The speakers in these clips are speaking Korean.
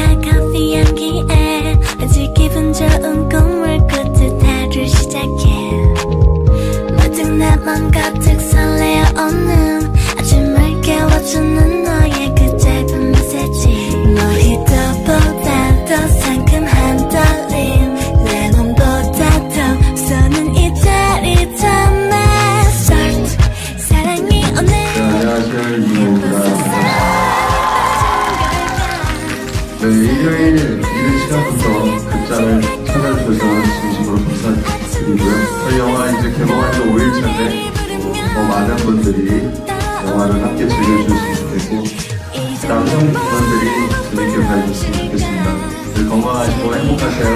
차가운 연기에 아직 기분 좋은 꿈을 꾸듯 하루 시작해. 모든 내맘 가득 설레어 오는 아침을 깨워주는 너의 그 짧은 메시지. 모히또보다 더 상큼한 떨림 내 몸보다 더 서는 이 자리 참에. S 사랑이 오늘 네, 예뻐서 매주 일요일 이른 시간부터 극장을 찾아주셔서 진심으로 감사드리고요. 저희 영화 이제 개봉한 지 5일차인데 더 뭐 많은 분들이 영화를 함께 즐겨주셨으면 좋겠고 남성 분들이 재밌게 봐주셨으면 좋겠습니다. 늘 건강하시고 행복하세요.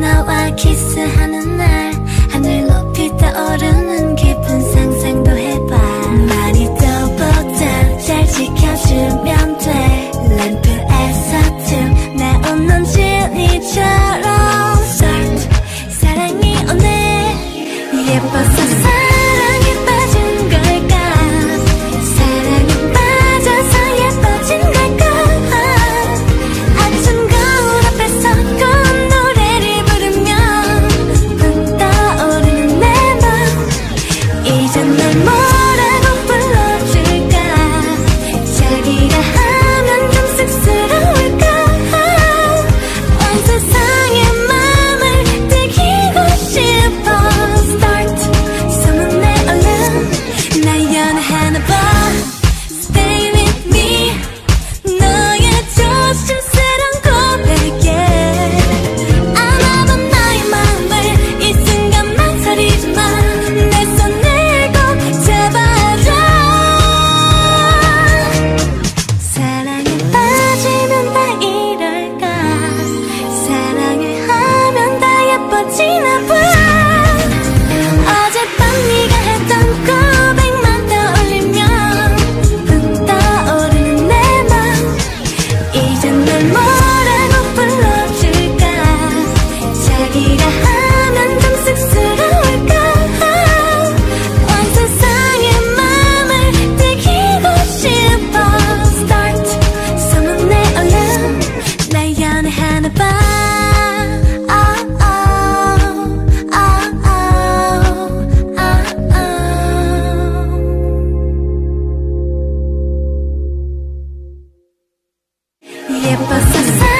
너와 키스하는 날. 세상 But the